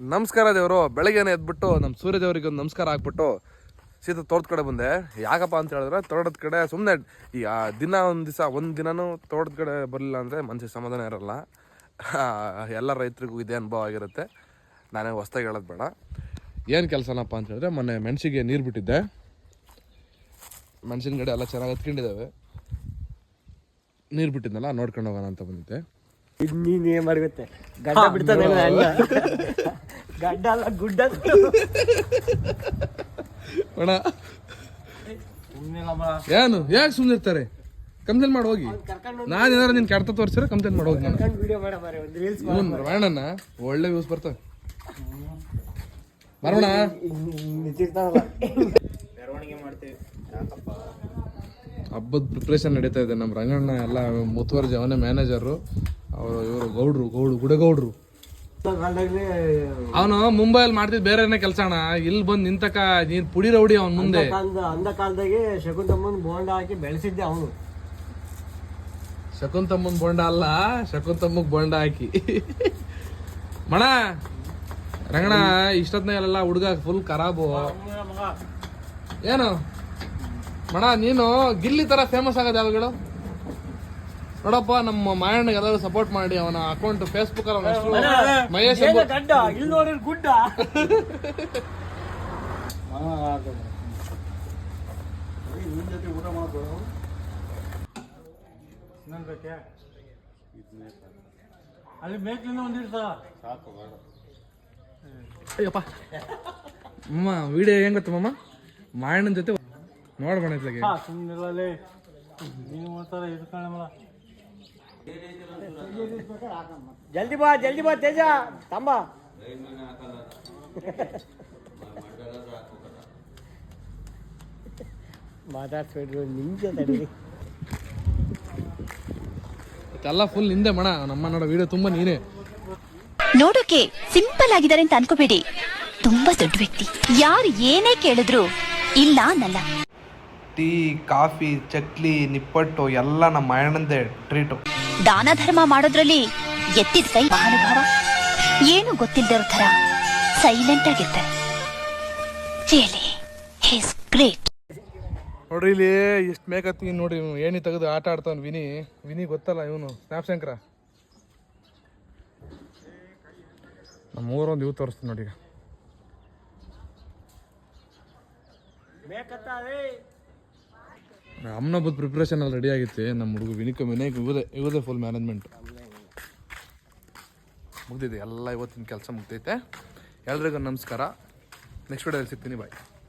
ನಮಸ್ಕಾರ ದೇವರು. ಬೆಳಗ್ಗೆನೆ ಎದ್ಬಿಟ್ಟು ನಮ್ಮ ಸೂರ್ಯ ದೇವರಿಗೆ ಒಂದು ನಮಸ್ಕಾರ ಹಾಕ್ಬಿಟ್ಟು ಸೀತಾ ತೋಟದ ಕಡೆ ಬಂದೆ. ಯಾಕಪ್ಪ ಅಂತ ಹೇಳಿದ್ರೆ ತೋಟದ ಕಡೆ ಸುಮ್ಮನೆ ಈ, ಆ, ದಿನ ಒಂದು ದಿವಸ, ಒಂದು ದಿನನೂ ತೋಟದ ಕಡೆ ಬರಲಿಲ್ಲ ಅಂದರೆ ಮನಸ್ಸಿಗೆ ಸಮಾಧಾನ ಇರಲ್ಲ. ಎಲ್ಲ ರೈತರಿಗೂ ಇದೇ ಅನುಭವ ಆಗಿರುತ್ತೆ. ನಾನೇ ಹೊಸ್ದಾಗಿ ಹೇಳೋದು ಬೇಡ. ಏನು ಕೆಲಸನಪ್ಪ ಅಂತ ಹೇಳಿದ್ರೆ ಮೊನ್ನೆ ಮೆಣಸಿಗೆ ನೀರು ಬಿಟ್ಟಿದ್ದೆ. ಮೆಣಸಿನ ಗಡೆ ಎಲ್ಲ ಚೆನ್ನಾಗಿ ಹತ್ಕೊಂಡಿದ್ದಾವೆ. ನೀರು ಬಿಟ್ಟಿದ್ನಲ್ಲ, ನೋಡ್ಕೊಂಡು ಹೋಗೋಣ ಅಂತ ಬಂದಿದ್ದೆ. ಗಡ್ಡ ಅಲ್ಲ ಗಡ್ಡ. ಅಣ್ಣ. ಏನು ಯಾಕೆ ಸುಮ್ಮನೆ ಇರ್ತಾರೆ? ಕಂಪ್ಲೇಂಟ್ ಮಾಡಿ ಹೋಗಿ. ನಾನು ಏನಾರ ನಿನ್ ಕೆಡ್ತ ತೋರಿಸಿದ್ರೆ ಕಂಪ್ಲೇಂಟ್ ಮಾಡಿ ಹೋಗಿ ನಾನು. ಕರ್ಕೊಂಡು ವಿಡಿಯೋ ಮಾಡ ಮಾರೆ ಒಂದು ರೀಲ್ಸ್ ಇವನ್ ರಾಯಣ್ಣನ ಒಳ್ಳೆ ವ್ಯೂಸ್ ಬರ್ತವೆ. ಬರೋಣ. ಹಬ್ಬದ ಪ್ರಿಪ್ರೇಷನ್ ನಡೀತಾ ಇದೆ. ನಮ್ಮ ರಂಗಣ್ಣ ಎಲ್ಲ ಮುತುವರ್ಜಿ ಅವನೇ ಮ್ಯಾನೇಜರು ಅವರು ಇವರು ಗೌಡ್ರು ಗೌಡ್ರು ಗುಡಗೌಡ್ರು. ಅವನು ಮುಂಬೈಯಲ್ಲಿ ಮಾಡ್ತಿದ್ ಬೇರೆ ಕೆಲಸ ಅಣ್ಣ. ಇಲ್ಲಿ ಬಂದ್ ನಿಂತಕ ನೀನ್ ಪುಡಿ ರೌಡಿ ಅವನ್ ಮುಂದೆ. ಕಾಲದ ಅಂದ ಕಾಲದಾಗೆ ಶಕುಂತಮ್ಮನ್ ಬೋಂಡ ಹಾಕಿ ಬೆಳೆಸಿದ್ದೆ ಅವನು. ಶಕುಂತಮ್ಮನ್ ಬೋಂಡ ಅಲ್ಲ ಶಕುಂತಮ್ಮಗ್ ಬೋಂಡ ಹಾಕಿ. ಮಣ ರಂಗಣ ಇಷ್ಟೊತ್ನಾಗೆಲ್ಲ ಹುಡುಗ ಫುಲ್ ಖರಾಬು. ಏನು? ಮಣ ನೀನು ಗಿಲ್ಲಿ ತರ ಫೇಮಸ್ ಆಗೋದು ಯಾವಾಗಳು ನೋಡಪ್ಪ ನಮ್ಮ ಮಾಯಣ್ಣಗೆ ಎಲ್ಲರೂ ಸಪೋರ್ಟ್ ಮಾಡಿ ಅವನ ಅಕೌಂಟ್ ಫೇಸ್ಬುಕ್ ಅಲ್ಲಿ ಅವನ ಹೆಸರು ಮಹೇಶ್ ಎಂಬ- ಗಡ್ಡ ಇಲ್ಲಿ ನೋಡ್ರಿ ಗುಡ್ಡ. ಅಲ್ಲಿ ಅಯ್ಯಪ್ಪ. ಅಮ್ಮ ವಿಡಿಯೋ ಹೆಂಗ್ ಗೊತ್ತ ಮಾಯಣ್ಣನ ಜೊತೆ ನೋಡ್ಬಣ ಇತ್ಲಾಗೆ ಹಾ ಸುಮ್ಮನಿರಲಿ ನೀನು ಒಂಥರ ಇರ್ಕೊಳ್ಳಮಲ್ಲ ಜಲ್ದಿ ಬಾ ಜಲ್ದಿ ಬಾ ತೇಜ. ತಂಬ. ಮಾತಾಡ್ಸ್ಬಿಡ್ರು ನಿಂಜ ಎಲ್ಲ ಫುಲ್ ಹಿಂದೆ ಮಣ. ನಮ್ಮ ನೋಡೋ ವಿಡಿಯೋ ತುಂಬಾ ನೀನೇ ನೋಡೋಕೆ ಸಿಂಪಲ್ ಆಗಿದ್ದಾರೆ ಅಂತ ಅನ್ಕೋಬೇಡಿ. ತುಂಬಾ ದೊಡ್ಡ ವ್ಯಕ್ತಿ. ಯಾರು ಏನೇ ಕೇಳಿದ್ರು ಇಲ್ಲ ಅನ್ನಲ್ಲ. ಟೀ ಕಾಫಿ ಚಕ್ಲಿ ನಿಪ್ಪಟ್ಟು ಎಲ್ಲ ನಮ್ಮ ಮಾಯಣ್ಣಂದೇ ಟ್ರೀಟು ದಾನ ಧರ್ಮ ಮಾಡೋದ್ರಲ್ಲಿ ಎತ್ತಿದ ಕೈ ಮಹಾನುಭಾವ. ಏನು ಗೊತ್ತಿಲ್ಲದಿರೋ ಥರ ಸೈಲೆಂಟ್ ಆಗಿರ್ತಾರೆ. ರಿಯಲಿ ಹೀಸ್ ಗ್ರೇಟ್ ನೋಡ್ರಿ ಇಲ್ಲಿ ಎಷ್ಟು ಮೇಕತ್ತಿ ನೋಡ್ರಿ ಇವ್ನು ಏನಿ ತೆಗೆದು ಆಟ ಆಡ್ತಾವ್ ವಿನಿ. ವಿನಿ ಗೊತ್ತಲ್ಲ ಇವನು ಸ್ನ್ಯಾಪ್ ಶಂಕರ ನಮ್ಮ ಊರೊಂದು ಇವು ತೋರಿಸ್ತೀನಿ ನೋಡಿ ಈಗ. ಅಮ್ಮನೊಬ್ಬದ ಪ್ರಿಪ್ರೇಷನ್ ಅಲ್ಲಿ ರೆಡಿ ಆಗಿತ್ತು. ನಮ್ಮ ಹುಡುಗ ವಿನಿಕ ವಿನಯಕ್ ಇವದೇ ಇವದೇ ಫುಲ್ ಮ್ಯಾನೇಜ್ಮೆಂಟ್ ಮುಗ್ದಿದೆ. ಎಲ್ಲ ಇವತ್ತಿನ ಕೆಲಸ ಮುಗ್ದೈತೆ. ಎಲ್ರಿಗೂ ನಮಸ್ಕಾರ. ನೆಕ್ಸ್ಟ್ ವಿಡಿಯೋದಲ್ಲಿ ಸಿಗ್ತೀನಿ. ಬಾಯ್